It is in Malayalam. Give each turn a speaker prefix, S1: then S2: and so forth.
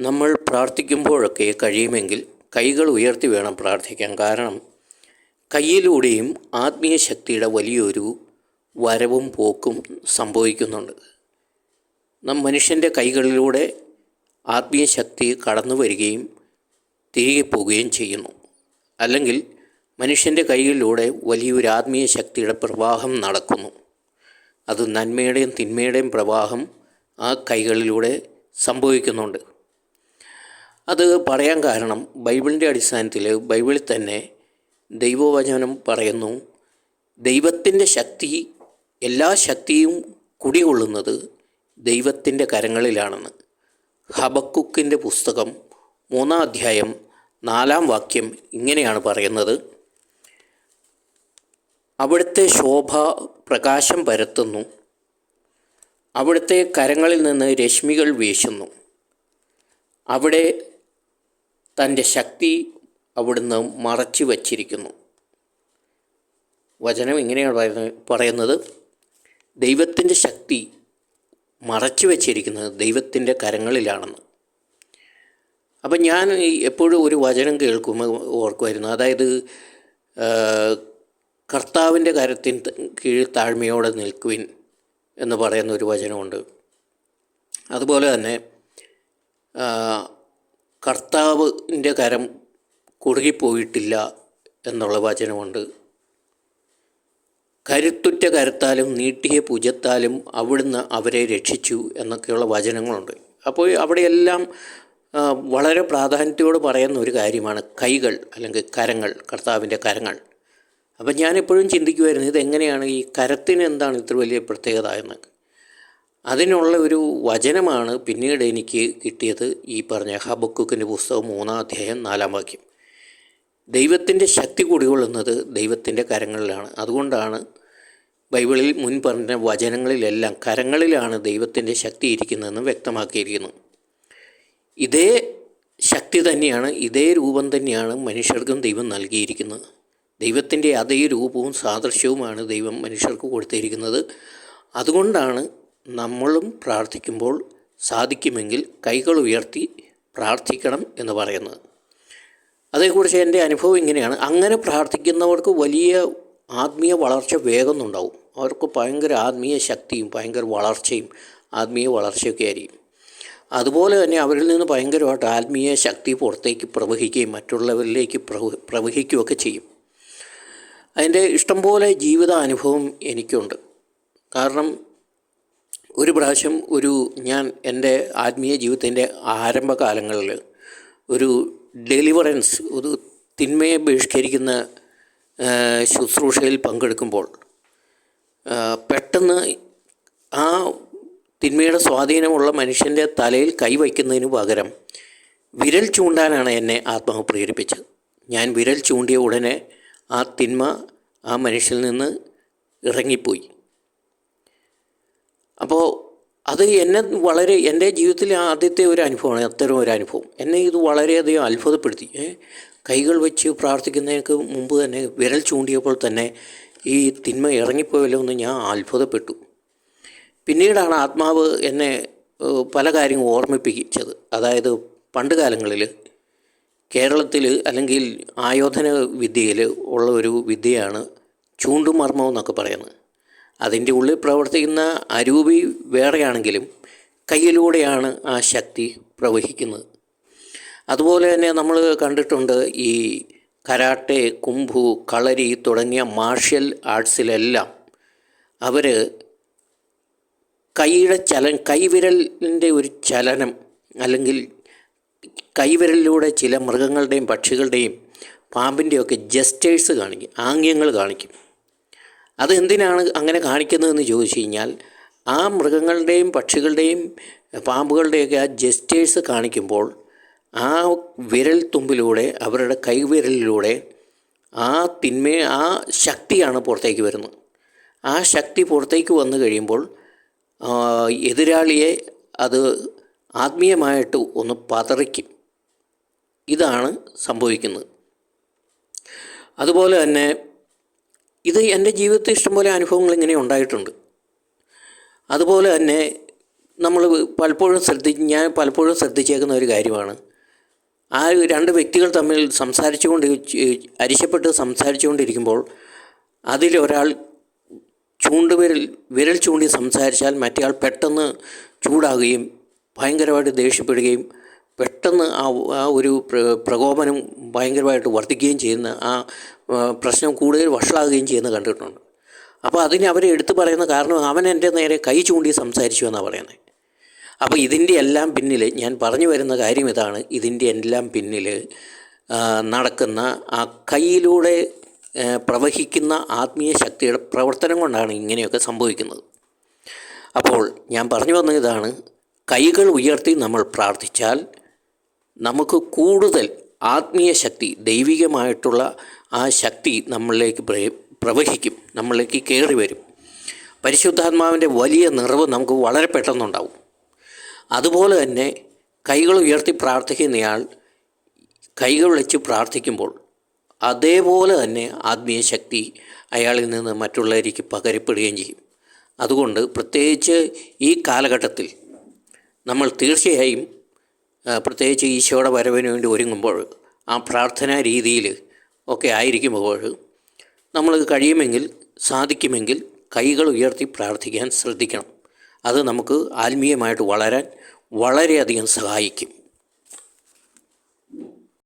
S1: നമ്മൾ പ്രാർത്ഥിക്കുമ്പോഴൊക്കെ കഴിയുമെങ്കിൽ കൈകൾ ഉയർത്തി വേണം പ്രാർത്ഥിക്കാൻ. കാരണം കയ്യിലൂടെയും ആത്മീയ ശക്തിയുടെ വലിയൊരു വരവും പോക്കും സംഭവിക്കുന്നുണ്ട്. നാം മനുഷ്യന്റെ കൈകളിലൂടെ ആത്മീയ ശക്തി കടന്നു വരികയും തിരികെ പോവുകയും ചെയ്യുന്നു. അല്ലെങ്കിൽ മനുഷ്യന്റെ കൈകളിലൂടെ വലിയൊരു ആത്മീയ ശക്തിയുടെ പ്രവാഹം നടക്കുന്നു. അത് നന്മയുടെയും തിന്മയുടെയും പ്രവാഹം ആ കൈകളിലൂടെ സംഭവിക്കുന്നുണ്ട്. അത് പറയാൻ കാരണം ബൈബിളിന്റെ അടിസ്ഥാനത്തിൽ ബൈബിളിൽ തന്നെ ദൈവവചനം പറയുന്നു. ദൈവത്തിന്റെ ശക്തി എല്ലാ ശക്തിയും കുടികൊള്ളുന്നത് ദൈവത്തിന്റെ കരങ്ങളിലാണെന്ന്. ഹബക്കുക്കിന്റെ പുസ്തകം മൂന്നാം അധ്യായം നാലാം വാക്യം ഇങ്ങനെയാണ് പറയുന്നത്. അവിടുത്തെ ശോഭ പ്രകാശം പരത്തുന്നു. അവിടുത്തെ കരങ്ങളിൽ നിന്ന് രശ്മികൾ വീശുന്നു. അവിടെ തന്റെ ശക്തി അവിടുന്ന് മറച്ചു വച്ചിരിക്കുന്നു. വചനം ഇങ്ങനെയാണ് പറയുന്നത് പറയുന്നത് ദൈവത്തിന്റെ ശക്തി മറച്ചു വച്ചിരിക്കുന്നത് ദൈവത്തിന്റെ കരങ്ങളിലാണെന്ന്. അപ്പം ഞാൻ എപ്പോഴും ഒരു വചനം കേൾക്കുമ്പോൾ ഓർക്കുമായിരുന്നു. അതായത് കർത്താവിന്റെ കരത്തിൻ ത- കീഴിൽ താഴ്മയോടെ നിൽക്കുവിൻ എന്ന് പറയുന്ന ഒരു വചനമുണ്ട്. അതുപോലെ തന്നെ കർത്താവിന്റെ കരം കുറുകിപ്പോയിട്ടില്ല എന്നുള്ള വചനമുണ്ട്. കരുത്തുറ്റ കരുത്താലും നീട്ടിയ ഭുജത്താലും അവിടുന്ന് അവരെ രക്ഷിച്ചു എന്നൊക്കെയുള്ള വചനങ്ങളുണ്ട്. അപ്പോൾ അവിടെയെല്ലാം വളരെ പ്രാധാന്യത്തോട് പറയുന്ന ഒരു കാര്യമാണ് കൈകൾ അല്ലെങ്കിൽ കരങ്ങൾ കർത്താവിന്റെ കരങ്ങൾ. അപ്പം ഞാനെപ്പോഴും ചിന്തിക്കുമായിരുന്നു ഇതെങ്ങനെയാണ് ഈ കരത്തിന് എന്താണ് ഇത്ര വലിയ പ്രത്യേകത എന്ന്? അതിനുള്ള ഒരു വചനമാണ് പിന്നീട് എനിക്ക് കിട്ടിയത് ഈ പറഞ്ഞ ഹബക്കുക്കിന്റെ പുസ്തകം മൂന്നാം അധ്യായം നാലാം വാക്യം. ദൈവത്തിന്റെ ശക്തി കുടികൊള്ളുന്നത് ദൈവത്തിന്റെ കരങ്ങളിലാണ്. അതുകൊണ്ടാണ് ബൈബിളിൽ മുൻ പറഞ്ഞ വചനങ്ങളിലെല്ലാം കരങ്ങളിലാണ് ദൈവത്തിന്റെ ശക്തി ഇരിക്കുന്നതെന്ന് വ്യക്തമാക്കിയിരിക്കുന്നു. ഇതേ ശക്തി തന്നെയാണ് ഇതേ രൂപം തന്നെയാണ് മനുഷ്യർക്കും ദൈവം നൽകിയിരിക്കുന്നത്. ദൈവത്തിന്റെ അതേ രൂപവും സാദൃശ്യവുമാണ് ദൈവം മനുഷ്യർക്ക് കൊടുത്തിരിക്കുന്നത്. അതുകൊണ്ടാണ് നമ്മളും പ്രാർത്ഥിക്കുമ്പോൾ സാധിക്കുമെങ്കിൽ കൈകൾ ഉയർത്തി പ്രാർത്ഥിക്കണം എന്ന് പറയുന്നത്. അതേക്കുറിച്ച് എന്റെ അനുഭവം ഇങ്ങനെയാണ്. അങ്ങനെ പ്രാർത്ഥിക്കുന്നവർക്ക് വലിയ ആത്മീയ വളർച്ച വേഗമൊന്നുണ്ടാവും അവർക്ക് ഭയങ്കര ആത്മീയ ശക്തിയും ഭയങ്കര വളർച്ചയും ആത്മീയ വളർച്ചയൊക്കെ ആയിരിക്കും. അതുപോലെ തന്നെ അവരിൽ നിന്ന് ഭയങ്കരമായിട്ട് ആത്മീയ ശക്തി പുറത്തേക്ക് പ്രവഹിക്കുകയും മറ്റുള്ളവരിലേക്ക് പ്രവ പ്രവഹിക്കുകയൊക്കെ ചെയ്യും. അതിന്റെ ഇഷ്ടംപോലെ ജീവിത അനുഭവം എനിക്കുണ്ട്. കാരണം ഒരു പ്രാവശ്യം ഒരു ഞാൻ എന്റെ ആത്മീയ ജീവിതത്തിന്റെ ആരംഭകാലങ്ങളിൽ ഒരു ഡെലിവറൻസ് ഒരു തിന്മയെ ബഹിഷ്കരിക്കുന്ന ശുശ്രൂഷയിൽ പങ്കെടുക്കുമ്പോൾ പെട്ടെന്ന് ആ തിന്മയുടെ സ്വാധീനമുള്ള മനുഷ്യന്റെ തലയിൽ കൈവയ്ക്കുന്നതിന് പകരം വിരൽ ചൂണ്ടാനാണ് എന്നെ ആത്മാവ് പ്രേരിപ്പിച്ചത്. ഞാൻ വിരൽ ചൂണ്ടിയ ഉടനെ ആ തിന്മ ആ മനുഷ്യനിൽ നിന്ന് ഇറങ്ങിപ്പോയി. അപ്പോൾ അത് എന്നെ വളരെ എന്റെ ജീവിതത്തിലെ ആദ്യത്തെ ഒരു അനുഭവമാണ് അത്തരം ഒരു അനുഭവം. എന്നെ ഇത് വളരെയധികം അത്ഭുതപ്പെടുത്തി. കൈകൾ വെച്ച് പ്രാർത്ഥിക്കുന്നതിനൊക്കെ മുമ്പ് തന്നെ വിരൽ ചൂണ്ടിയപ്പോൾ തന്നെ ഈ തിന്മ ഇറങ്ങിപ്പോയല്ലോ എന്ന് ഞാൻ അത്ഭുതപ്പെട്ടു. പിന്നീടാണ് ആത്മാവ് എന്നെ പല കാര്യങ്ങൾ ഓർമ്മിപ്പിച്ചത്. അതായത് പണ്ട് കാലങ്ങളിൽ കേരളത്തിൽ അല്ലെങ്കിൽ ആയോധന വിദ്യയിൽ ഉള്ള ഒരു വിദ്യയാണ് ചൂണ്ടുമർമ്മം എന്നൊക്കെ പറയുന്നത്. അതിന്റെ ഉള്ളിൽ പ്രവർത്തിക്കുന്ന അരൂപി വേറെയാണെങ്കിലും കയ്യിലൂടെയാണ് ആ ശക്തി പ്രവഹിക്കുന്നത്. അതുപോലെ തന്നെ നമ്മൾ കണ്ടിട്ടുണ്ട് ഈ കരാട്ടെ കുംഭു കളരി തുടങ്ങിയ മാർഷ്യൽ ആർട്സിലെല്ലാം അവർ കൈയുടെ ചലൻ കൈവിരലിന്റെ ഒരു ചലനം അല്ലെങ്കിൽ കൈവിരലിലൂടെ ചില മൃഗങ്ങളുടെയും പക്ഷികളുടെയും പാമ്പിന്റെയൊക്കെ ജസ്റ്റേഴ്സ് കാണിക്കും ആംഗ്യങ്ങൾ കാണിക്കും. അത് എന്തിനാണ് അങ്ങനെ കാണിക്കുന്നതെന്ന് ചോദിച്ചു കഴിഞ്ഞാൽ ആ മൃഗങ്ങളുടെയും പക്ഷികളുടെയും പാമ്പുകളുടെയൊക്കെ ആ ജസ്റ്റേഴ്സ് കാണിക്കുമ്പോൾ ആ വിരൽ തുമ്പിലൂടെ അവരുടെ കൈവിരലിലൂടെ ആ തിന്മ ആ ശക്തിയാണ് പുറത്തേക്ക് വരുന്നത്. ആ ശക്തി പുറത്തേക്ക് വന്നു കഴിയുമ്പോൾ എതിരാളിയെ അത് ആത്മീയമായിട്ട് ഒന്ന് പതറിക്കും. ഇതാണ് സംഭവിക്കുന്നത്. അതുപോലെ തന്നെ ഇത് എന്റെ ജീവിതത്തിൽ ഇഷ്ടംപോലെ അനുഭവങ്ങൾ ഇങ്ങനെ ഉണ്ടായിട്ടുണ്ട്. അതുപോലെ തന്നെ നമ്മൾ പലപ്പോഴും ശ്രദ്ധി ഞാൻ പലപ്പോഴും ശ്രദ്ധിച്ചേക്കുന്ന ഒരു കാര്യമാണ്. ആ രണ്ട് വ്യക്തികൾ തമ്മിൽ സംസാരിച്ചുകൊണ്ട് അരിശപ്പെട്ട് സംസാരിച്ചുകൊണ്ടിരിക്കുമ്പോൾ അതിലൊരാൾ ചൂണ്ടുവിരൽ വിരൽ ചൂണ്ടി സംസാരിച്ചാൽ മറ്റേയാൾ പെട്ടെന്ന് ചൂടാകുകയും ഭയങ്കരമായിട്ട് ദേഷ്യപ്പെടുകയും പെട്ടെന്ന് ആ ആ ഒരു പ്ര- പ്രകോപനം ഭയങ്കരമായിട്ട് വർദ്ധിക്കുകയും ചെയ്യുന്ന ആ ആ, പ്രശ്നം കൂടുതൽ വഷളാകുകയും ചെയ്യുന്ന കണ്ടിട്ടുണ്ട്. അപ്പോൾ അതിന് അവരെ എടുത്തു പറയുന്ന കാരണം അവൻ എന്റെ നേരെ കൈ ചൂണ്ടി സംസാരിച്ചു എന്നാണ് പറയുന്നത് അപ്പോൾ ഇതിന്റെ എല്ലാം പിന്നിൽ ഞാൻ പറഞ്ഞു വരുന്ന കാര്യം ഇതാണ്. ഇതിന്റെ എല്ലാം പിന്നിൽ നടക്കുന്ന ആ കയ്യിലൂടെ പ്രവഹിക്കുന്ന ആത്മീയ ശക്തിയുടെ പ്രവർത്തനം കൊണ്ടാണ് ഇങ്ങനെയൊക്കെ സംഭവിക്കുന്നത്. അപ്പോൾ ഞാൻ പറഞ്ഞു വന്ന ഇതാണ്. കൈകൾ ഉയർത്തി നമ്മൾ പ്രാർത്ഥിച്ചാൽ നമുക്ക് കൂടുതൽ ആത്മീയ ശക്തി ദൈവികമായിട്ടുള്ള ആ ശക്തി നമ്മളിലേക്ക് പ്രവഹിക്കും നമ്മളിലേക്ക് കയറി വരും. പരിശുദ്ധാത്മാവിന്റെ വലിയ നിറവ് നമുക്ക് വളരെ പെട്ടെന്നുണ്ടാവും. അതുപോലെ തന്നെ കൈകൾ ഉയർത്തി പ്രാർത്ഥിക്കുന്നയാൾ കൈകൾ വെച്ച് പ്രാർത്ഥിക്കുമ്പോൾ അതേപോലെ തന്നെ ആത്മീയ ശക്തി അയാളിൽ നിന്ന് മറ്റുള്ളവരിക്ക് പകരപ്പെടുകയും ചെയ്യും. അതുകൊണ്ട് പ്രത്യേകിച്ച് ഈ കാലഘട്ടത്തിൽ നമ്മൾ തീർച്ചയായും പ്രത്യേകിച്ച് ഈശോയുടെ വരവിന് വേണ്ടി ഒരുങ്ങുമ്പോൾ ആ പ്രാർത്ഥനാ രീതിയിൽ ഒക്കെ ആയിരിക്കുമ്പോൾ നമ്മൾ കഴിയുമെങ്കിൽ സാധിക്കുമെങ്കിൽ കൈകൾ ഉയർത്തി പ്രാർത്ഥിക്കാൻ ശ്രദ്ധിക്കണം. അത് നമുക്ക് ആത്മീയമായിട്ട് വളരാൻ വളരെയധികം സഹായിക്കും.